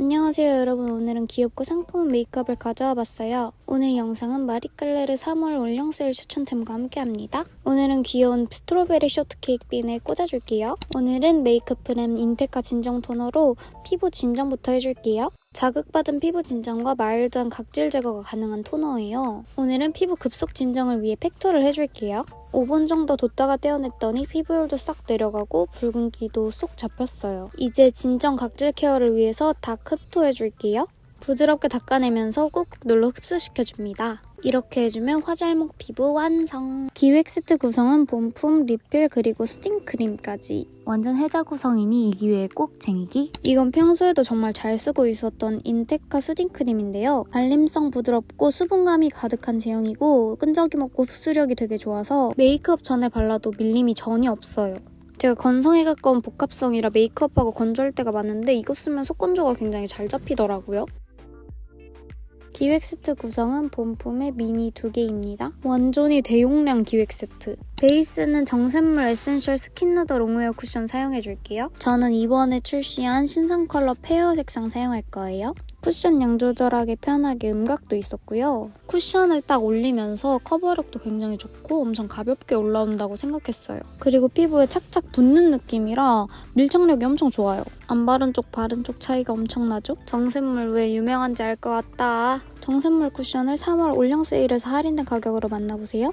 안녕하세요 여러분. 오늘은 귀엽고 상큼한 메이크업을 가져와 봤어요. 오늘 영상은 마리끌레르 3월 올영 세일 추천템과 함께 합니다. 오늘은 귀여운 스트로베리 쇼트케이크 빈에 꽂아줄게요. 오늘은 메이크업 프렘 인테카 진정 토너로 피부 진정부터 해줄게요 자극받은 피부 진정과 마일드한 각질 제거가 가능한 토너예요. 오늘은 피부 급속 진정을 위해 팩토를 해줄게요. 5분 정도 뒀다가 떼어냈더니 피부열도 싹 내려가고 붉은기도 쏙 잡혔어요. 이제 진정 각질 케어를 위해서 다크 흡토 해줄게요. 부드럽게 닦아내면서 꾹꾹 눌러 흡수시켜줍니다. 이렇게 해주면 화잘목 피부 완성! 기획 세트 구성은 본품, 리필, 그리고 스팅크림까지. 완전 해자 구성이니 이 기회에 꼭 쟁이기. 이건 평소에도 정말 잘 쓰고 있었던 인테카 수딩크림인데요. 발림성 부드럽고 수분감이 가득한 제형이고 끈적임 없고 흡수력이 되게 좋아서 메이크업 전에 발라도 밀림이 전혀 없어요. 제가 건성에 가까운 복합성이라 메이크업하고 건조할 때가 많은데 이거 쓰면 속건조가 굉장히 잘 잡히더라고요. 기획 세트 구성은 본품의 미니 두 개입니다. 완전히 대용량 기획 세트. 베이스는 정샘물 에센셜 스킨 누더 롱웨어 쿠션 사용해줄게요. 저는 이번에 출시한 신상 컬러 페어 색상 사용할 거예요. 쿠션 양 조절하기 편하게 음각도 있었고요. 쿠션을 딱 올리면서 커버력도 굉장히 좋고 엄청 가볍게 올라온다고 생각했어요. 그리고 피부에 착착 붙는 느낌이라 밀착력이 엄청 좋아요. 안 바른 쪽 바른 쪽 차이가 엄청나죠? 정샘물 왜 유명한지 알 것 같다. 정샘물 쿠션을 3월 올영 세일에서 할인된 가격으로 만나보세요.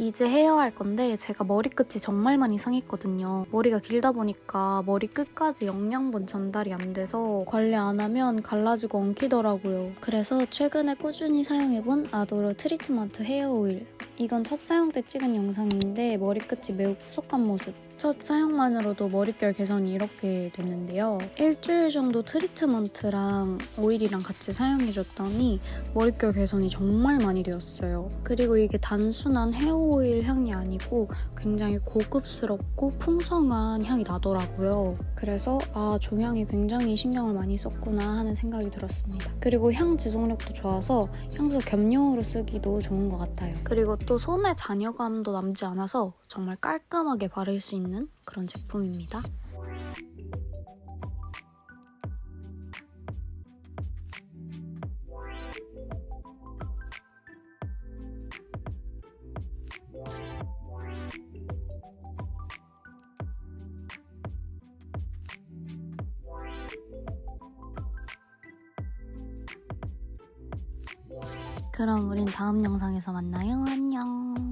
이제 헤어할 건데 제가 머리끝이 정말 많이 상했거든요. 머리가 길다 보니까 머리 끝까지 영양분 전달이 안 돼서 관리 안 하면 갈라지고 엉키더라고요. 그래서 최근에 꾸준히 사용해본 아도르 트리트먼트 헤어 오일. 이건 첫 사용 때 찍은 영상인데 머리끝이 매우 푸석한 모습. 첫 사용만으로도 머릿결 개선이 이렇게 됐는데요. 일주일 정도 트리트먼트랑 오일이랑 같이 사용해줬더니 머릿결 개선이 정말 많이 되었어요. 그리고 이게 단순한 헤어 오일 향이 아니고 굉장히 고급스럽고 풍성한 향이 나더라고요. 그래서 아, 조향이 굉장히 신경을 많이 썼구나 하는 생각이 들었습니다. 그리고 향 지속력도 좋아서 향수 겸용으로 쓰기도 좋은 것 같아요. 그리고 또 손에 잔여감도 남지 않아서 정말 깔끔하게 바를 수 있는 그런 제품입니다. 그럼 우린 다음 영상에서 만나요. 안녕.